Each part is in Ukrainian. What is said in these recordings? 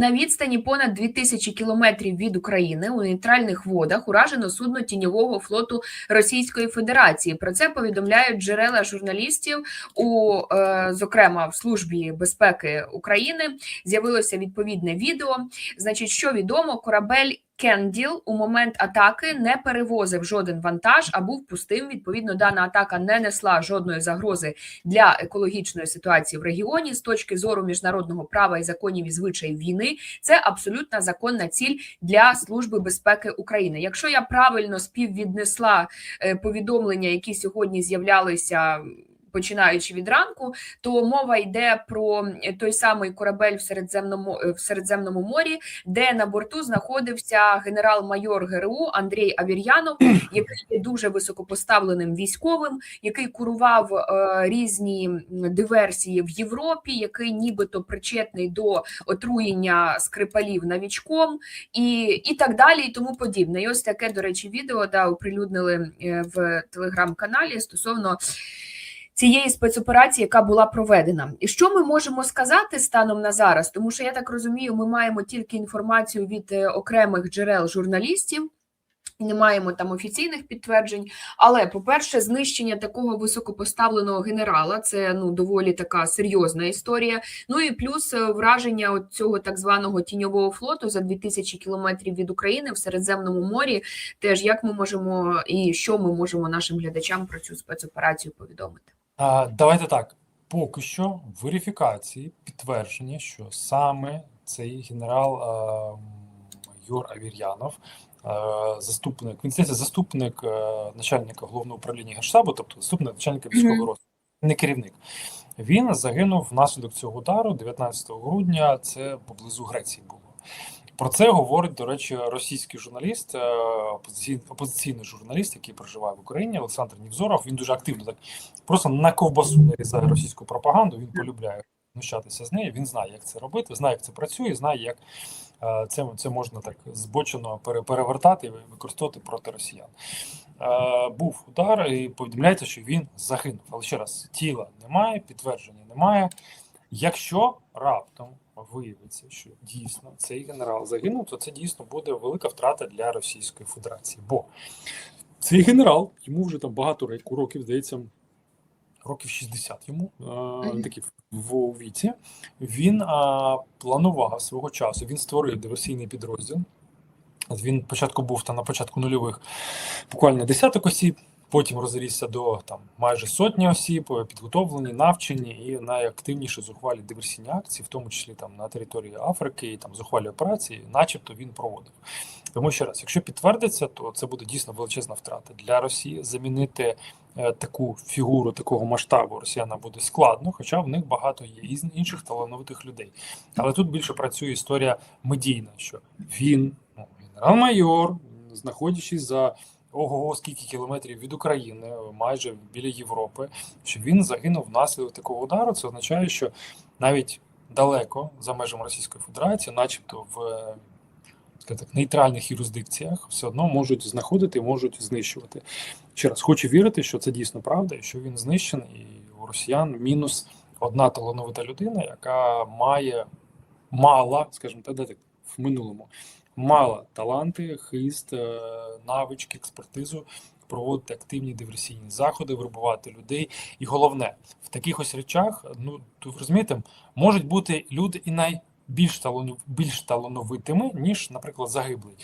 На відстані понад 2000 кілометрів від України у нейтральних водах уражено судно тіньового флоту Російської Федерації. Про це повідомляють джерела журналістів у е, зокрема в службі безпеки України. З'явилося відповідне відео. Значить, що відомо, корабель. Кенділ у момент атаки не перевозив жоден вантаж, а був пустим. Відповідно, дана атака не несла жодної загрози для екологічної ситуації в регіоні з точки зору міжнародного права і законів і звичаїв війни. Це абсолютна законна ціль для служби безпеки України. Якщо я правильно співвіднесла е, повідомлення, які сьогодні з'являлися. Починаючи від ранку, то мова йде про той самий корабель в Середземному в Середземному морі, де на борту знаходився генерал-майор ГРУ Андрій Авір'янов, який є дуже високопоставленим військовим, який курував е, різні диверсії в Європі, який нібито причетний до отруєння скрипалів навічком, і і так далі, і тому подібне. І ось таке, до речі, відео да оприлюднили е, в телеграм-каналі стосовно. Цієї спецоперації, яка була проведена, і що ми можемо сказати станом на зараз, тому що я так розумію, ми маємо тільки інформацію від е, окремих джерел журналістів. Не маємо там офіційних підтверджень. Але, по-перше, знищення такого високопоставленого генерала це ну доволі така серйозна історія. Ну і плюс е, враження от цього так званого тіньового флоту за 2000 кілометрів від України в Середземному морі. Теж як ми можемо і що ми можемо нашим глядачам про цю спецоперацію повідомити. А, Давайте так. Поки що верифікації підтвердження, що саме цей генерал а, майор Авір'янов, заступник, він здається, заступник а, начальника головного управління Генштабу, тобто заступник начальника військового розвитку, не керівник. Він загинув внаслідок цього удару 19 грудня. Це поблизу Греції було. Про це говорить, до речі, російський журналіст, опозиційний, опозиційний журналіст, який проживає в Україні, Олександр Нівзоров. Він дуже активно так просто на ковбасу нарізає російську пропаганду. Він полюбляє знущатися з нею. Він знає, як це робити, знає, як це працює, знає, як це це можна так збочено перевертати і використовувати проти росіян. Був удар, і повідомляється, що він загинув. Але ще раз тіла немає, підтвердження немає. Якщо раптом виявиться, що дійсно цей генерал загинув, то це дійсно буде велика втрата для Російської Федерації. Бо цей генерал, йому вже там багато років, здається, років 60 йому mm такі в віці. Він а, планував свого часу, він створив диверсійний підрозділ. Він спочатку був там на початку нульових буквально десяток осіб. Потім розрісся до там майже сотні осіб, підготовлені, навчені і найактивніші зухвалі диверсійні акції, в тому числі там на території Африки, і там зухвалі операції, начебто він проводив. Тому ще раз, якщо підтвердиться, то це буде дійсно величезна втрата для Росії. Замінити е, таку фігуру такого масштабу Росіяна буде складно, хоча в них багато є інших талановитих людей. Але тут більше працює історія медійна, що він, ну, генерал-майор, знаходячись за ого, скільки кілометрів від України, майже біля Європи, що він загинув внаслідок такого удару. Це означає, що навіть далеко за межами Російської Федерації, начебто в так, нейтральних юрисдикціях, все одно можуть знаходити, можуть знищувати. Ще раз хочу вірити, що це дійсно правда, і що він знищений, і у росіян мінус одна талановита людина, яка має мала, скажімо так, в минулому мала таланти, хист, е, навички, експертизу. Проводити активні диверсійні заходи, вербувати людей. І головне, в таких ось речах, ну розумієте, можуть бути люди і найбільш таланов, більш талановитими, ніж, наприклад, загиблий.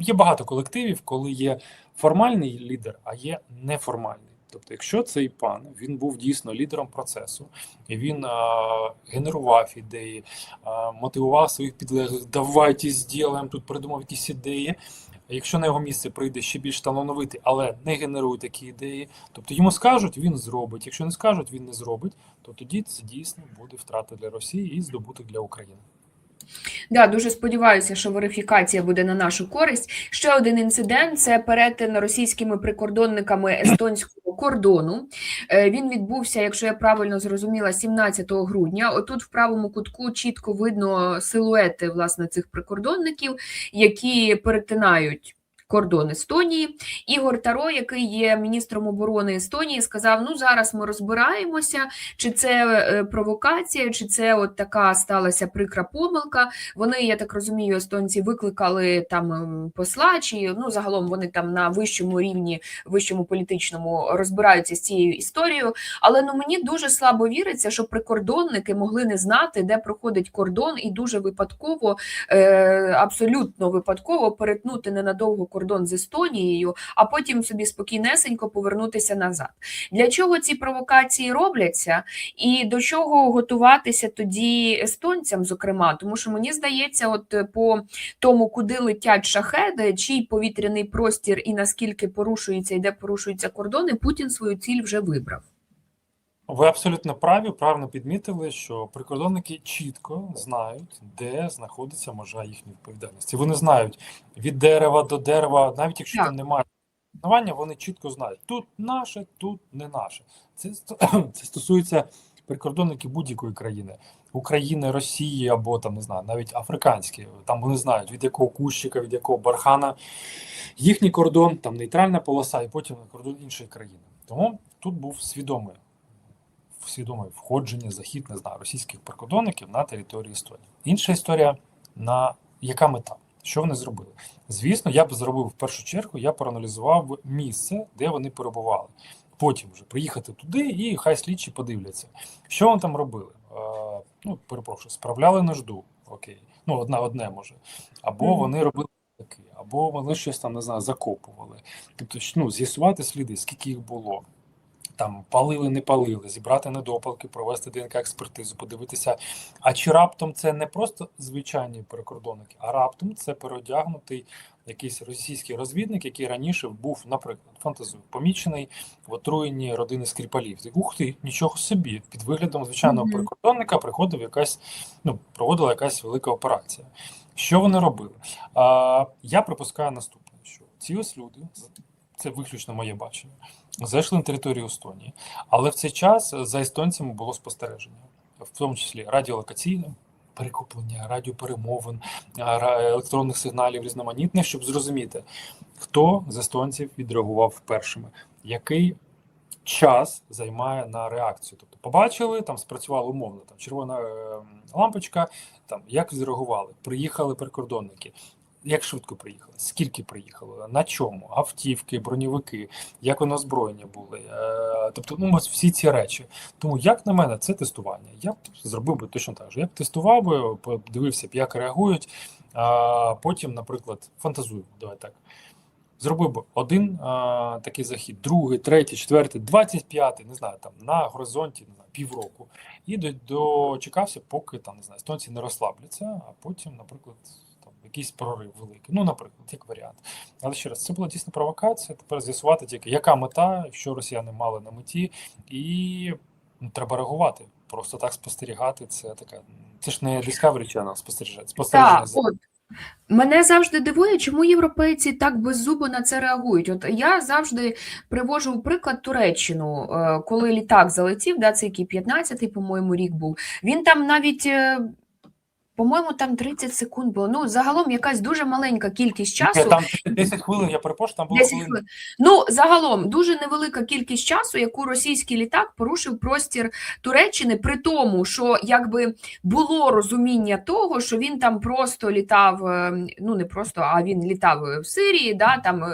Є багато колективів, коли є формальний лідер, а є неформальний. Тобто, якщо цей пан він був дійсно лідером процесу, і він а, генерував ідеї, а, мотивував своїх підлеглих, давайте зробимо, тут придумав якісь ідеї. Якщо на його місце прийде ще більш талановитий, але не генерує такі ідеї, тобто йому скажуть, він зробить. Якщо не скажуть, він не зробить, то тоді це дійсно буде втрата для Росії і здобуток для України. Да, дуже сподіваюся, що верифікація буде на нашу користь. Ще один інцидент це перетин російськими прикордонниками естонського кордону. Е, він відбувся, якщо я правильно зрозуміла, 17 грудня. Отут, в правому кутку, чітко видно силуети власне цих прикордонників, які перетинають кордон Естонії. Ігор Таро, який є міністром оборони Естонії, сказав: ну зараз ми розбираємося, чи це е, провокація, чи це от така сталася прикра помилка. Вони, я так розумію, естонці викликали там ем, посла, чи ну загалом вони там на вищому рівні, вищому політичному розбираються з цією історією. Але ну мені дуже слабо віриться, що прикордонники могли не знати, де проходить кордон, і дуже випадково, е, абсолютно випадково перетнути ненадовго кордон з Естонією, а потім собі спокійнесенько повернутися назад. Для чого ці провокації робляться, і до чого готуватися тоді естонцям, зокрема, тому що мені здається, от е, по тому, куди летять шахеди, чий повітряний простір і наскільки порушується і де порушуються кордони, Путін свою ціль вже вибрав. Ви абсолютно праві, правильно підмітили, що прикордонники чітко знають, де знаходиться межа їхньої відповідальності. Вони знають від дерева до дерева, навіть якщо там немає існування, вони чітко знають, тут наше, тут не наше. Це, це стосується прикордонників будь-якої країни. України, Росії або там не знаю, навіть африканські. Там вони знають від якого кущика, від якого бархана їхній кордон, там нейтральна полоса, і потім кордон іншої країни. Тому тут був свідомий свідоме входження, захід, не знаю, російських прикордонників на територію Естонії. Інша історія на яка мета? Що вони зробили? Звісно, я б зробив в першу чергу, я проаналізував місце, де вони перебували. Потім вже приїхати туди, і хай слідчі подивляться, що вони там робили. Е, ну, перепрошую, справляли нужду. Окей, ну одна одне може. Або Мгм. вони робили таки, або вони щось там не знаю, закопували. Тобто, ну, з'ясувати сліди, скільки їх було там палили, не палили, зібрати недопалки, провести ДНК експертизу, подивитися. А чи раптом це не просто звичайні прикордонники, а раптом це переодягнутий якийсь російський розвідник, який раніше був, наприклад, фантазую, помічений в отруєнні родини Скріпалів. Ух ти, нічого собі! Під виглядом звичайного Мгм. прикордонника приходив якась, ну, проводила якась велика операція. Що вони робили? А, я припускаю наступне: що ці ось люди, це виключно моє бачення зайшли на територію Естонії, але в цей час за естонцями було спостереження, в тому числі радіолокаційне перекуплення, радіоперемовин, електронних сигналів різноманітних, щоб зрозуміти, хто з естонців відреагував першими, який час займає на реакцію. Тобто, побачили, там спрацювала умовно там червона е, лампочка, там як відреагували, приїхали прикордонники. Як швидко приїхали? Скільки приїхало? На чому? Автівки, броньовики, як вони озброєні були? Е, тобто, ну всі ці речі. Тому, як на мене, це тестування. Я б зробив би точно так же. Я б тестував би, подивився б, як реагують. А потім, наприклад, фантазую, давай так. Зробив би один а, такий захід, другий, третій, четвертий, двадцять п'ятий, не знаю, там на горизонті не знаю, півроку, і до, дочекався, поки там не знаю, естонці не розслабляться, а потім, наприклад, якийсь прорив великий. Ну, наприклад, як варіант. Але ще раз, це була дійсно провокація. Тепер з'ясувати тільки, яка мета, що росіяни мали на меті, і ну, треба реагувати. Просто так спостерігати. Це така. Це ж не Discovery Channel спостерігати. Спостереження Так, от. Мене завжди дивує, чому європейці так беззубо на це реагують. От я завжди привожу у приклад Туреччину, е, коли літак залетів, да, це який 15-й, по-моєму, рік був. Він там навіть, е, по-моєму, там 30 секунд було. Ну, загалом якась дуже маленька кількість часу. там 10 хвилин, я перепрошую, там було 10 хвилин. хвилин. Ну, загалом дуже невелика кількість часу, яку російський літак порушив простір Туреччини, при тому, що якби було розуміння того, що він там просто літав, е, ну не просто, а він літав в Сирії, да, там.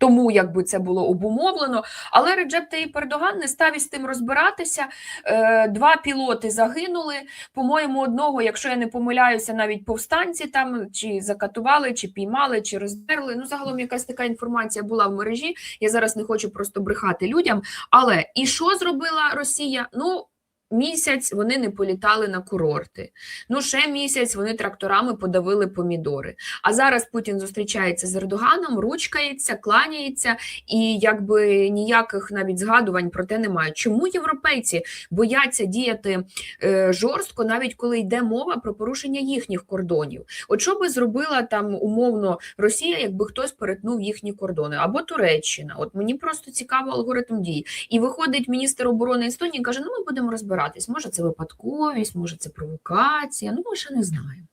Тому якби це було обумовлено, але Реджеп Таїп Ердоган не став із тим розбиратися. Е, Два пілоти загинули. По-моєму, одного, якщо я не помиляюся, навіть повстанці там чи закатували, чи піймали, чи роздерли. Ну, загалом якась така інформація була в мережі. Я зараз не хочу просто брехати людям. Але і що зробила Росія? Ну. Місяць вони не політали на курорти. Ну, ще місяць вони тракторами подавили помідори. А зараз Путін зустрічається з Ердоганом, ручкається, кланяється, і якби ніяких навіть згадувань про те немає. Чому європейці бояться діяти е, жорстко, навіть коли йде мова про порушення їхніх кордонів? От що би зробила там умовно Росія, якби хтось перетнув їхні кордони, або Туреччина? От мені просто цікаво алгоритм дій. І виходить міністр оборони Естонії, каже: Ну, ми будемо розбиратись. Може, це випадковість, може, це провокація. Ну, ми ще не знаємо.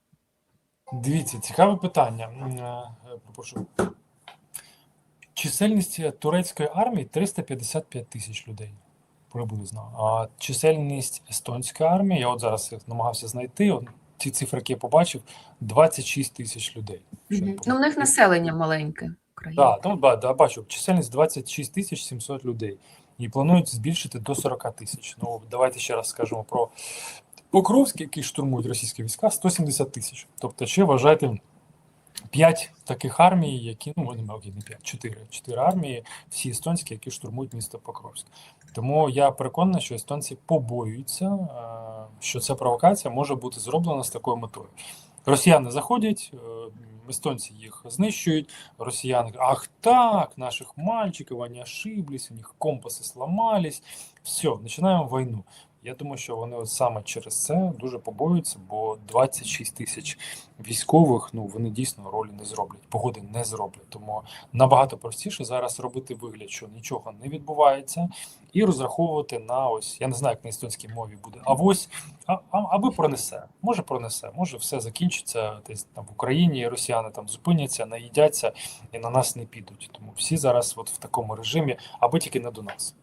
Дивіться, цікаве питання. Е, Прошу. Чисельність турецької армії 355 тисяч людей приблизно. А чисельність естонської армії, я от зараз намагався знайти. От, ті цифри, які я побачив, 26 тисяч людей. Мгм. Ну, в них населення маленьке. Так, ну, да, да, бачу, чисельність 26 тисяч 700 людей. І планують збільшити до 40 тисяч. Ну, давайте ще раз скажемо про Покровськ, який штурмують російські війська, 170 тисяч. Тобто, ще вважайте 5 таких армій, які, ну, не не 5, 4, 4 армії, всі естонські, які штурмують місто Покровськ. Тому я переконаний, що естонці побоюються, е, що ця провокація може бути зроблена з такою метою. Росіяни заходять, е, естонці їх знищують, росіяни ах так, наших мальчиків, вони ошиблись, у них компаси сломались, все, починаємо війну. Я думаю, що вони от саме через це дуже побоюються, бо 26 тисяч військових, ну вони дійсно ролі не зроблять, погоди не зроблять. Тому набагато простіше зараз робити вигляд, що нічого не відбувається, і розраховувати на ось, я не знаю, як на естонській мові буде, а ось а, а, аби пронесе. Може пронесе, може все закінчиться десь там в Україні, росіяни там зупиняться, наїдяться і на нас не підуть. Тому всі зараз от в такому режимі, аби тільки не до нас.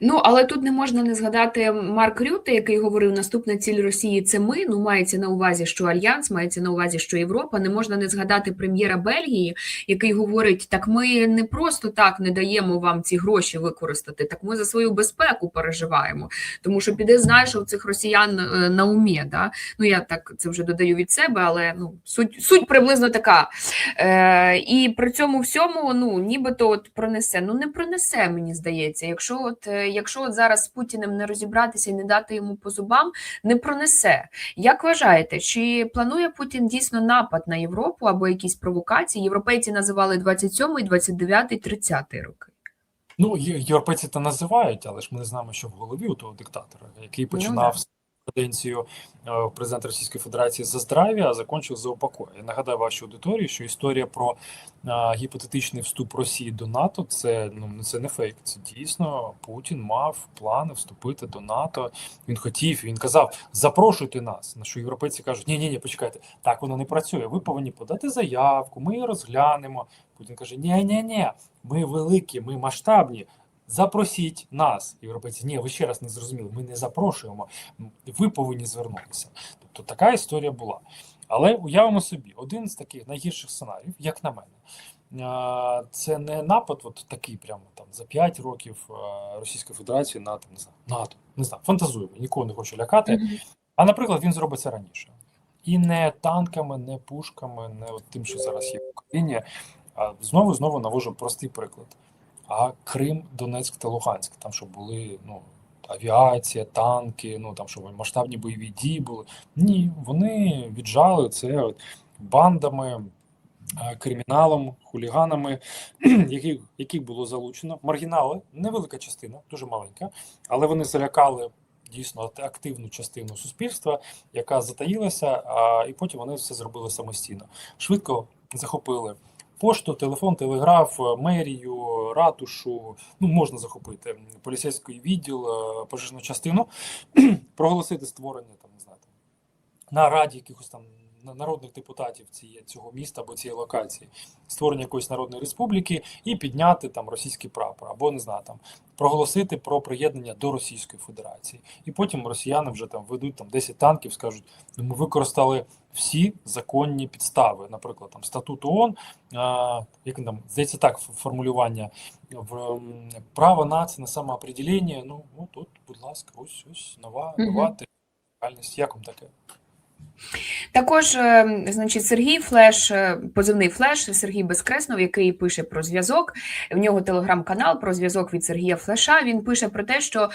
Ну, але тут не можна не згадати Марк Рюте, який говорив, наступна ціль Росії це ми. Ну, мається на увазі, що Альянс, мається на увазі, що Європа. Не можна не згадати прем'єра Бельгії, який говорить: так ми не просто так не даємо вам ці гроші використати, так ми за свою безпеку переживаємо. Тому що піде, знаєш, у цих росіян е, на умі. Да? Ну, я так це вже додаю від себе, але ну, суть, суть приблизно така. Е, і при цьому всьому, ну, нібито от пронесе. Ну, не пронесе, мені здається. Якщо от, е, якщо от зараз з Путіним не розібратися і не дати йому по зубам, не пронесе. Як вважаєте, чи планує Путін дійсно напад на Європу або якісь провокації? Європейці називали 27, 29, 30 роки. Ну, європейці це називають, але ж ми не знаємо, що в голові у того диктатора, який починав да. Каденцію е, президента Російської Федерації за здрав'я, а закінчив за упокой. Я нагадаю вашій аудиторії, що історія про е, гіпотетичний вступ Росії до НАТО це ну це не фейк. Це дійсно Путін мав плани вступити до НАТО. Він хотів, він казав: запрошуйте нас. На що європейці кажуть, ні, ні, ні, почекайте, так воно не працює. Ви повинні подати заявку, ми її розглянемо. Путін каже: ні, ні, ні, ми великі, ми масштабні. Запросіть нас, європейці. Ні, ви ще раз не зрозуміли. Ми не запрошуємо. Ви повинні звернутися. Тобто така історія була. Але уявимо собі, один з таких найгірших сценаріїв, як на мене, це не напад, от такий, прямо там за 5 років Російської Федерації на там, не знаю, НАТО. Не знаю, фантазуємо, нікого не хочу лякати. А наприклад, він зробить це раніше. І не танками, не пушками, не от тим, що зараз є в Україні. А знову знову навожу простий приклад. А Крим, Донецьк та Луганськ, там що були ну, авіація, танки, ну там що масштабні бойові дії були. Ні, вони віджали це от бандами, е, криміналом, хуліганами, яких, яких було залучено. Маргінали, невелика частина, дуже маленька, але вони залякали дійсно активну частину суспільства, яка затаїлася, а, і потім вони все зробили самостійно. Швидко захопили пошту, телефон, телеграф, е, мерію, ратушу. Ну, можна захопити поліцейський відділ, е, пожежну частину, проголосити створення там, не знаю, на раді якихось там народних депутатів цієї цього міста або цієї локації, створення якоїсь народної республіки і підняти там російський прапор, або не знаю, там проголосити про приєднання до Російської Федерації. І потім росіяни вже там ведуть там 10 танків, скажуть, ну ми використали всі законні підстави, наприклад, там статут ООН, а, як там здається так формулювання в право нації на самоопределення. Ну от, от, будь ласка, ось ось нова нова реальність. Як вам таке? Також, е, значить, Сергій Флеш, е, позивний Флеш, Сергій Безкреснов, який пише про зв'язок. В нього телеграм-канал про зв'язок від Сергія Флеша. Він пише про те, що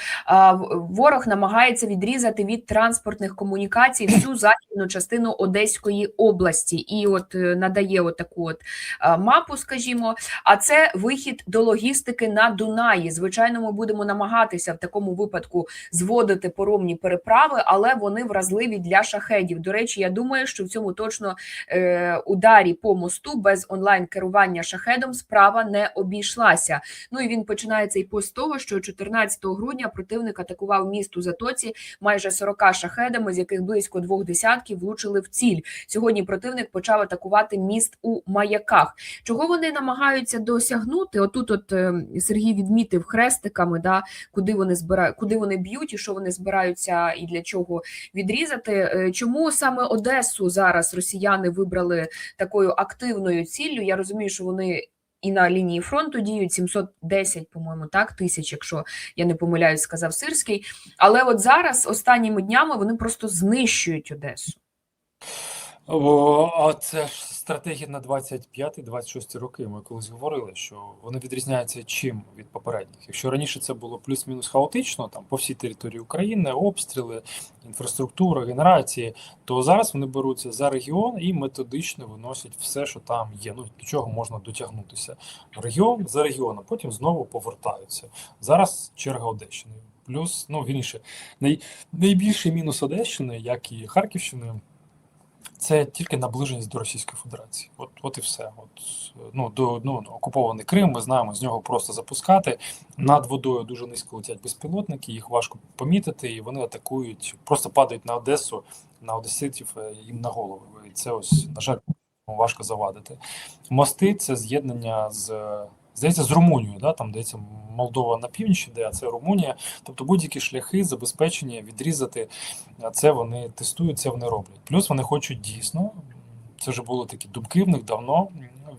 ворог намагається відрізати від транспортних комунікацій всю західну частину Одеської області, і от е, надає от а, мапу, скажімо. А це вихід до логістики на Дунаї. Звичайно, ми будемо намагатися в такому випадку зводити поромні переправи, але вони вразливі для шахедів. До речі, я думаю, що в цьому точно е, ударі по мосту без онлайн керування шахедом справа не обійшлася. Ну і він починає цей пост з того, що 14 грудня противник атакував міст у затоці майже 40 шахедами, з яких близько двох десятків влучили в ціль. Сьогодні противник почав атакувати міст у маяках. Чого вони намагаються досягнути? Отут, от е, Сергій відмітив хрестиками, да куди вони збирають, куди вони б'ють і що вони збираються, і для чого відрізати. Е, Чому саме Одесу зараз росіяни вибрали такою активною ціллю? Я розумію, що вони. І на лінії фронту діють 710, по-моєму, так тисяч, якщо я не помиляюсь, сказав Сирський. Але от зараз останніми днями вони просто знищують Одесу. А це ж стратегія на 25-26 роки. Ми колись говорили, що вони відрізняються чим від попередніх. Якщо раніше це було плюс-мінус хаотично, там по всій території України, обстріли, інфраструктура, генерації, то зараз вони беруться за регіон і методично виносять все, що там є. Ну до чого можна дотягнутися. Регіон за регіоном, потім знову повертаються. Зараз черга Одещини. Плюс, ну вірніше, най, найбільший мінус Одещини, як і Харківщини. Це тільки наближеність до Російської Федерації. От, от і все. От ну до ну окупований Крим. Ми знаємо з нього просто запускати. Над водою дуже низько летять безпілотники, їх важко помітити, і вони атакують, просто падають на Одесу, на одеситів е, їм на голову. І це ось на жаль важко завадити. Мости це з'єднання з здається з Румунією. Да? Там здається Молдова на північ де а це Румунія. Тобто будь-які шляхи забезпечення відрізати це вони тестують, це вони роблять. Плюс вони хочуть дійсно, це вже були такі думки в них давно,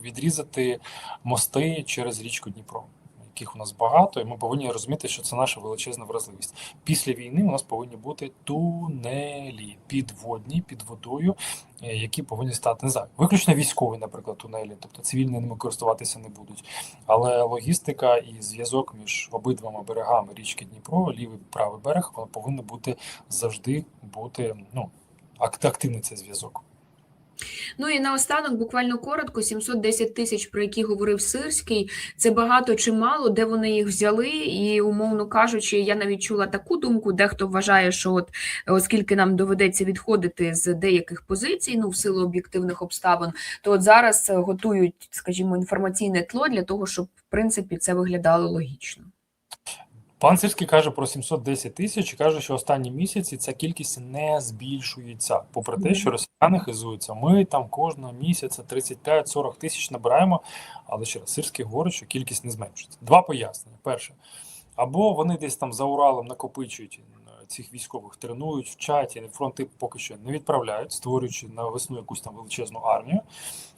відрізати мости через річку Дніпро, яких у нас багато, і ми повинні розуміти, що це наша величезна вразливість. Після війни у нас повинні бути тунелі підводні під водою, е, які повинні стати не знаю, виключно військові, наприклад, тунелі, тобто цивільні ними користуватися не будуть. Але логістика і зв'язок між обидвома берегами річки Дніпро, лівий правий берег, воно повинно бути завжди бути ну акт- активний цей зв'язок. Ну і наостанок, буквально коротко, 710 тисяч, про які говорив Сирський, це багато чи мало, де вони їх взяли, і умовно кажучи, я навіть чула таку думку, дехто вважає, що от оскільки нам доведеться відходити з деяких позицій, ну в силу об'єктивних обставин, то от зараз е, готують, скажімо, інформаційне тло для того, щоб в принципі це виглядало логічно. Пан Сирський каже про 710 тисяч і каже, що останні місяці ця кількість не збільшується, попри те, що росіяни хизуються. Ми там кожного місяця 35-40 тисяч набираємо. Але ще раз Сирський говорить, що кількість не зменшується. Два пояснення: перше, або вони десь там за Уралом накопичують е, цих військових, тренують, вчать, і фронти поки що не відправляють, створюючи на весну якусь там величезну армію.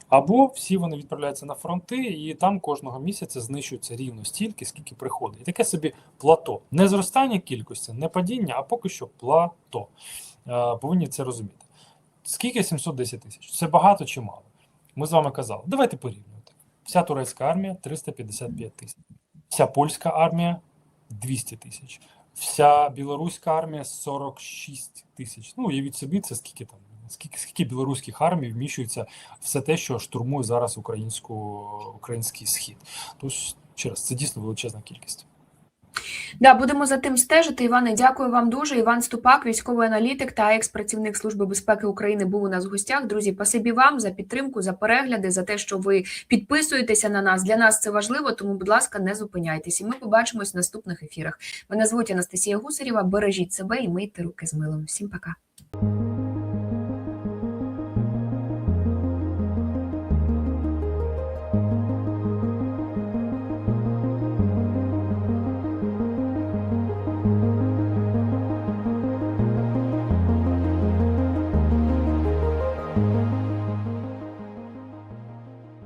Або всі вони відправляються на фронти, і там кожного місяця знищується рівно стільки, скільки приходить. І таке собі плато. Не зростання кількості, не падіння, а поки що плато. Е, повинні це розуміти. Скільки 710 тисяч? Це багато чи мало? Ми з вами казали. Давайте порівнювати. Вся турецька армія 355 тисяч, вся польська армія 200 тисяч, вся білоруська армія 46 тисяч. Ну, уявіть собі, це скільки там. Скільки скільки білоруських армій вміщується все те, що штурмує зараз українську український схід? Тож ще раз, це дійсно величезна кількість. Да, будемо за тим стежити. Іване, дякую вам дуже. Іван Ступак, військовий аналітик та екс-працівник Служби безпеки України, був у нас в гостях. Друзі, пасибі вам за підтримку, за перегляди, за те, що ви підписуєтеся на нас. Для нас це важливо, тому, будь ласка, не зупиняйтесь. І ми побачимось в наступних ефірах. Мене звуть Анастасія Гусарєва. Бережіть себе і мийте руки з милом. Всім пока.